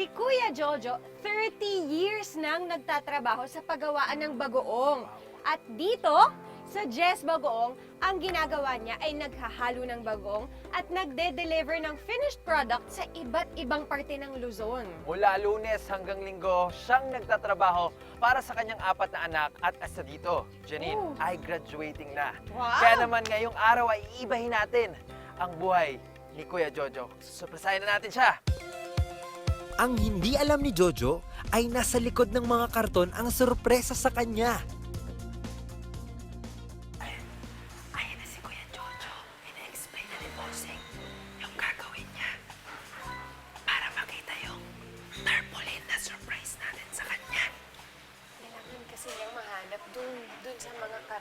Si Kuya Jojo, 30 years nang nagtatrabaho sa paggawaan ng bagoong. At dito, sa Jess Bagoong, ang ginagawa niya ay naghahalo ng bagoong at nagde-deliver ng finished product sa iba't ibang parte ng Luzon. Mula lunes hanggang linggo, siyang nagtatrabaho para sa kanyang apat na anak at asa dito, Janine, Oh. ay graduating na. Wow! Kaya naman ngayong araw ay iibahin natin ang buhay ni Kuya Jojo. Surpresahin na natin siya! Ang hindi alam ni Jojo ay nasa likod ng mga karton ang sorpresa sa kanya. Ayan na si Kuya Jojo. Ina-explain na ni Bossing yung gagawin niya. Para makita yung tarpaulin na surprise natin sa kanya. Kailangan kasi niyang mahanap dun, dun sa mga karton.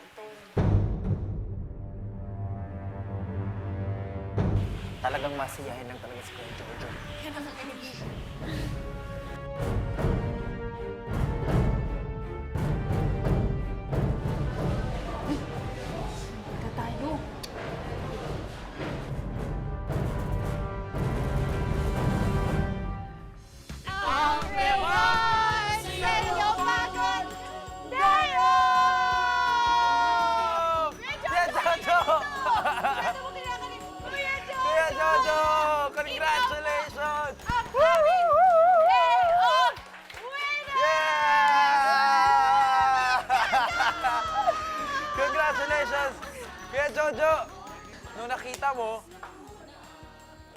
Talagang masiyahin lang talaga si Kuya Jojo. Punta Jojo! Nung nakita mo,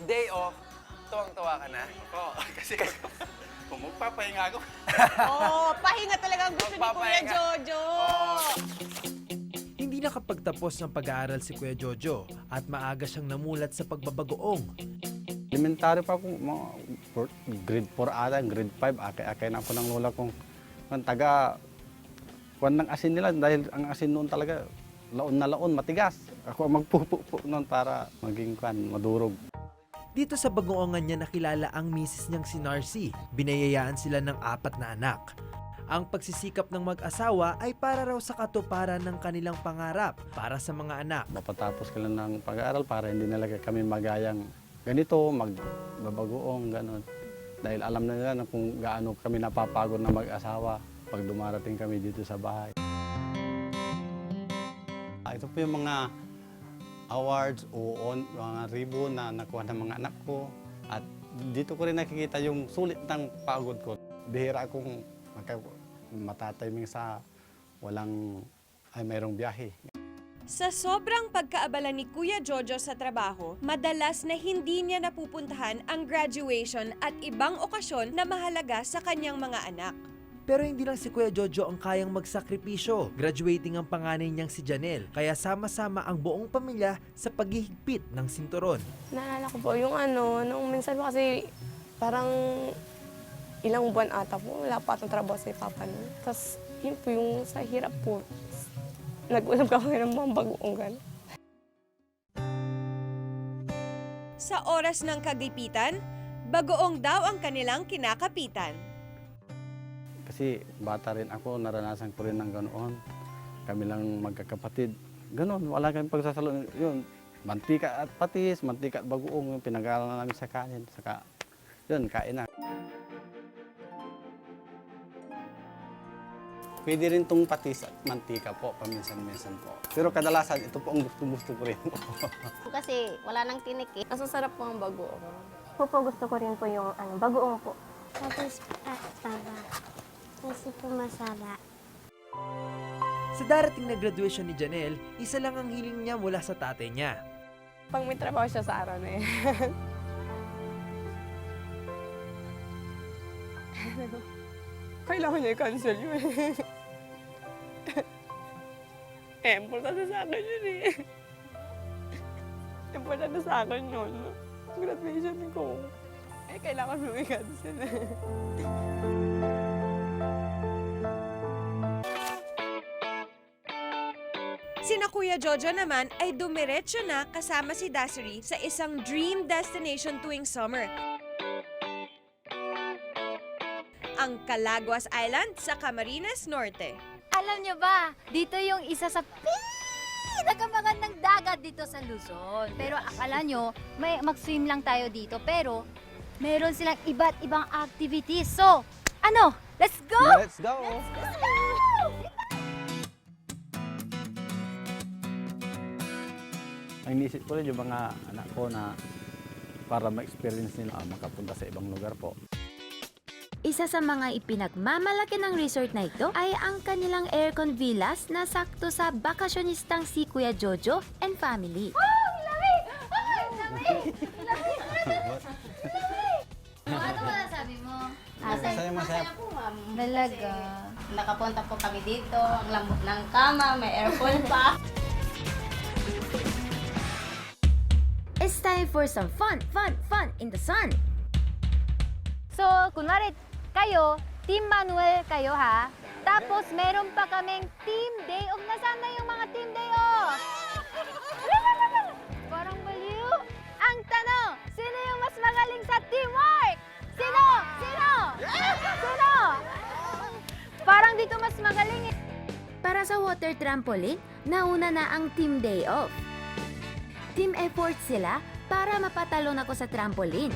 day off, tuwang-tuwa ka na. Oo, kasi kung magpapahinga ako, Oh, pahinga talaga ang gusto ni Kuya Magpapahinga. Jojo. Hindi nakapagtapos ng pag-aaral si Kuya Jojo at maaga siyang namulat sa pagbabagoong. elementary pa ako, mga four- grade 4 ata, grade 5, akay-akay na ako ng lola kong kung taga, kuwan ng asin nila, dahil ang asin noon talaga, laon na laon, matigas. Ako ang magpupupo noon para maging kwan, madurog. Dito sa bagoongan niya nakilala ang misis niyang si Narcy. Binayayaan sila ng apat na anak. Ang pagsisikap ng mag-asawa ay para raw sa katuparan ng kanilang pangarap para sa mga anak. Mapatapos ka lang ng pag-aaral para hindi nila kami magayang ganito, magbabagoong, ganon. Dahil alam na nila na kung gaano kami napapagod na mag-asawa pag dumarating kami dito sa bahay. Ah, Ito po yung mga awards o on, mga ribbon na nakuha ng mga anak ko. At dito ko rin nakikita yung sulit ng pagod ko. Bihira akong matatiming sa walang ay mayroong biyahe. Sa sobrang pagkaabala ni Kuya Jojo sa trabaho, madalas na hindi niya napupuntahan ang graduation at ibang okasyon na mahalaga sa kanyang mga anak. Pero hindi lang si Kuya Jojo ang kayang magsakripisyo. Graduating ang panganay niyang si Janelle, kaya sama-sama ang buong pamilya sa paghihigpit ng sinturon. Naalala ko po yung ano, nung minsan po kasi parang ilang buwan ata po, wala pa atong trabaho si Papa nun. Tapos yun po yung sa hirap po, nag-ulam kami ng mga bagoong gano'n. Sa oras ng kagipitan, bagoong daw ang kanilang kinakapitan. Kasi bata rin ako, naranasan ko rin ng ganoon. Kami lang magkakapatid. Ganon, wala kami pagsasalo. Yun, mantika at patis, mantika at bagoong, yung pinag-aaral namin sa kanin. Saka, yun, kain na. Pwede rin tong patis at mantika po, paminsan-minsan po. Pero kadalasan, ito po ang gusto-gusto ko rin po. Kasi wala nang tinik eh. Mas masarap po ang bagoong. po po gusto ko rin po yung ano, bagoong po. Tapos at taba. Kasi po masala. Sa darating na graduation ni Janelle, isa lang ang hiling niya mula sa tatay niya. Pag may trabaho siya sa araw na yan. Kailangan niya i-cancel yun. eh, importante sa akin yun eh. Importante sa akin yun. Graduation ko. Eh, kailangan mo i-cancel. Sina Kuya Jojo naman ay dumiretso na kasama si Dassery sa isang dream destination tuwing summer. Ang Calaguas Island sa Camarines Norte. Alam nyo ba, dito yung isa sa pinakamagandang dagat dito sa Luzon. Pero akala nyo, may mag-swim lang tayo dito. Pero meron silang iba't ibang activities. So, ano? Let's go! Let's go! Let's go! Inisip ko rin yung mga anak ko na para ma-experience nila ah, makapunta sa ibang lugar po. Isa sa mga ipinagmamalaki ng resort na ito ay ang kanilang aircon villas na sakto sa bakasyonistang si Kuya Jojo and family. ano ba sabi mo? Masaya, masaya. Talaga. Nakapunta po kami dito, ang lambot ng kama, may aircon pa. It's time for some fun, fun, fun in the sun! So, kunwari, kayo, Team Manuel kayo ha. Tapos, meron pa kaming Team Day Off. Nasaan na yung mga Team Day Off? Parang baliw. Ang tanong, sino yung mas magaling sa teamwork? Sino? Sino? Sino? Parang dito mas magaling eh. Para sa water trampoline, nauna na ang team day off. Team effort sila para mapatalon ako sa trampoline.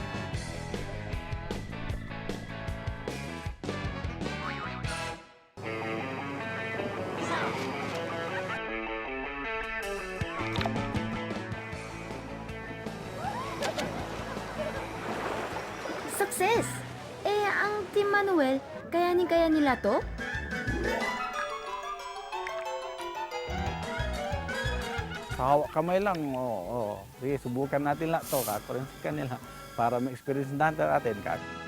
Success! Eh, ang Team Manuel, kayanin-kaya nila to? Sa kamay lang, oo. oo. Sige, subukan natin lang to, kakurensi kanila para ma-experience natin natin. Kak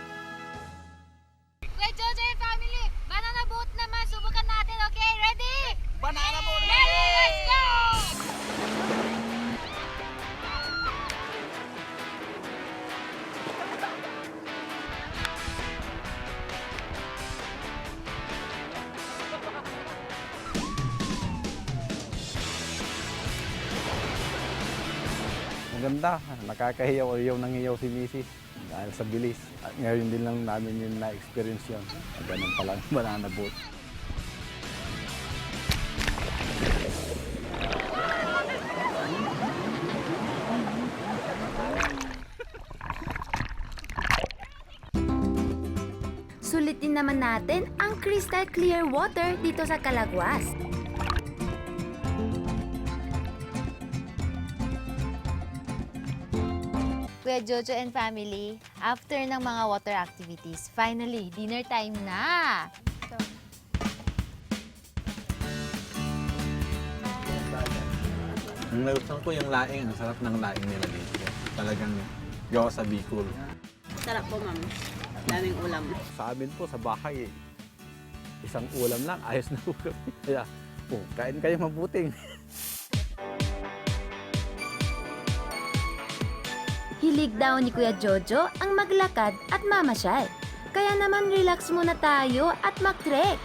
Maganda, nakakahiyaw o yung nangiyaw si Mrs. dahil sa bilis. At ngayon din lang namin yung na-experience yun. Ganun pala ang banana boat. Sulit din naman natin ang crystal clear water dito sa Calagwas. Kuya Jojo and family, after ng mga water activities, finally, dinner time na! Ang nagustuhan ko yung laing, ang sarap ng laing nila dito. Talagang gawa sa Bicol. Sarap po, ma'am. Daming ulam. Sa amin po, sa bahay, eh, isang ulam lang, ayos na po kami. Kaya, oh, kain kayo mabuting. Hilig daw ni Kuya Jojo ang maglakad at mamasyal. Kaya naman relax muna tayo at mag-trek.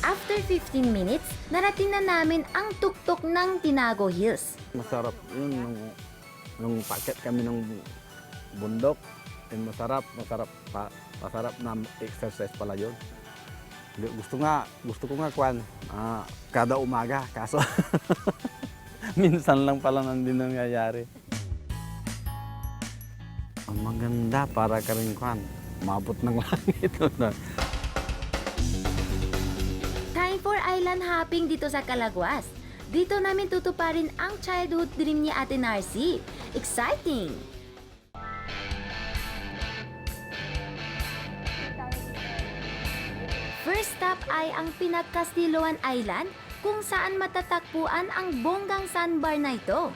After 15 minutes, narating na namin ang tuktok ng Tinago Hills. Masarap yun, nung, nung packet kami ng bundok. And masarap, masarap, pa, masarap na exercise pala yun. Gusto nga, gusto ko nga kwan, ah, kada umaga, kaso minsan lang pala nandun nangyayari. Ang maganda para ka rin kwan, mabot ng langit. Time for island hopping dito sa Calagwas. Dito namin tutuparin ang childhood dream ni Ate Narcy. Exciting! First stop ay ang Pinagkastiluan Island kung saan matatakpuan ang bonggang sandbar na ito.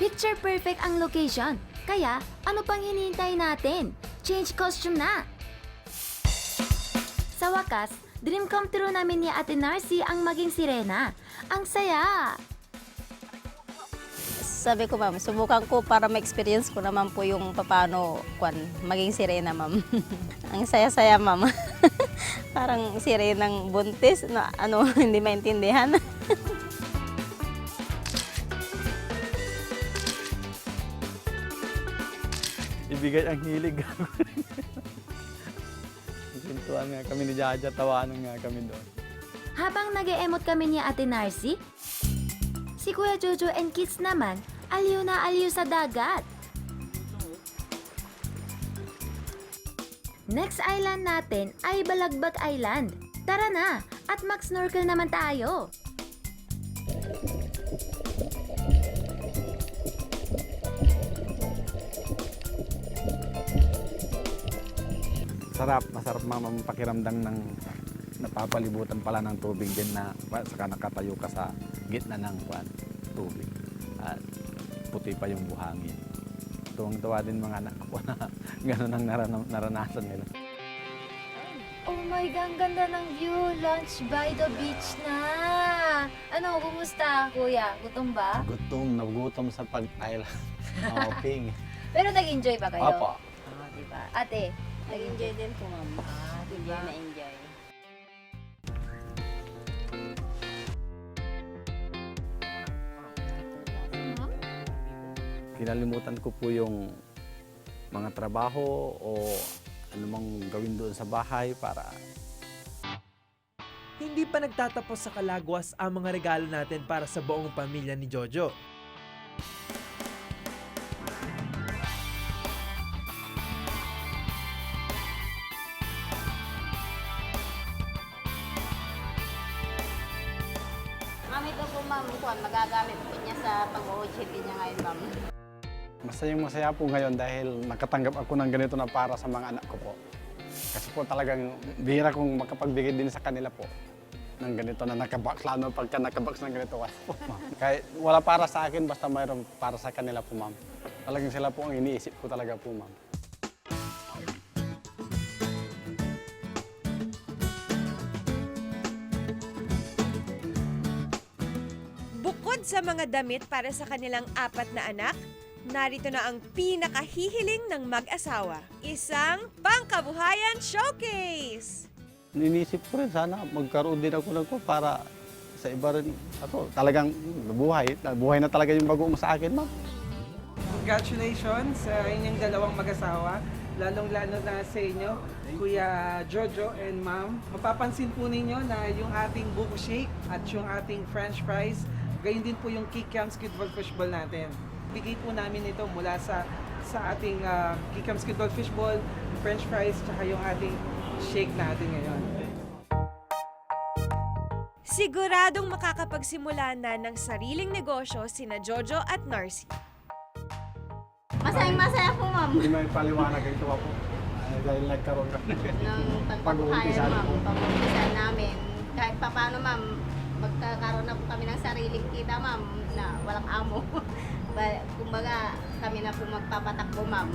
Picture perfect ang location. Kaya, ano pang hinihintay natin? Change costume na! Sa wakas, dream come true namin ni Ate Narcy ang maging sirena. Ang saya! Sabi ko, ma'am, subukan ko para ma-experience ko naman po yung paano kwan, maging sirena, ma'am. Ang saya-saya, ma'am. Parang sirenang buntis na ano, hindi maintindihan. Ibigay ang hilig. Sintuan nga kami ni Jaja, tawanan nga kami doon. Habang nag emot kami ni Ate Narcy, Si Kuya Jojo and kids naman, aliw na aliw sa dagat. Next island natin ay Balagbag Island. Tara na, at mag-snorkel naman tayo. Sarap, masarap mga pakiramdam ng napapalibutan pala ng tubig din na saka nakatayo ka sa gitna ng tubig. At puti pa yung buhangin. Tuwang-tuwa din mga anak ko na gano'n ang narana- naranasan nila. Oh my God, ang ganda ng view. Lunch by the beach na. Ano, kumusta, kuya? Gutom ba? Gutom, nagutom sa pag-island. Hopping. Pero nag-enjoy ba kayo? Opo. Ah, diba? Ate, Nag-enjoy din po, ma'am. Ah, diba? Enjoy na Kinalimutan ko po yung mga trabaho o anumang gawin doon sa bahay para Hindi pa nagtatapos sa Kalagwas ang mga regalo natin para sa buong pamilya ni Jojo. Ma'am, ito po, ma'am, kuwan, magagamit po niya sa pag-OJT niya ngayon, ma'am. Masayang masaya po ngayon dahil nakatanggap ako ng ganito na para sa mga anak ko po. Kasi po talagang bihira kong makapagbigay din sa kanila po ng ganito na nakabox, lalo pagka nakabox ng ganito. Wala po, ma'am. Kahit wala para sa akin, basta mayroon para sa kanila po, ma'am. Talagang sila po ang iniisip ko talaga po, ma'am. Bukod sa mga damit para sa kanilang apat na anak, narito na ang pinakahihiling ng mag-asawa. Isang pangkabuhayan showcase! Ninisip ko rin sana magkaroon din ako ng ko para sa iba rin ako. Talagang buhay, buhay na talaga yung bago mo sa akin, ma'am. Congratulations sa inyong dalawang mag-asawa, lalong-lalo na sa inyo, Kuya Jojo and Ma'am. Mapapansin po ninyo na yung ating buko shake at yung ating french fries, gayon din po yung Kikam Squidball Fishball natin. Bigay po namin ito mula sa sa ating uh, Kikam Squidball Fishball, french fries, tsaka yung ating shake natin ngayon. Siguradong makakapagsimula na ng sariling negosyo sina Jojo at Narcy. Masayang masaya po, ma'am. Hindi may paliwanag ito po. dahil nagkaroon ka. ng Pag-uumpisa pagpapabuhayan, ma'am. po. Pag-uumpisa namin. Kahit pa paano, ma'am, magkakaroon na po kami ng sariling kita, ma'am, na walang amo. Ba- Kumbaga, kami na po magpapatakbo, ma'am.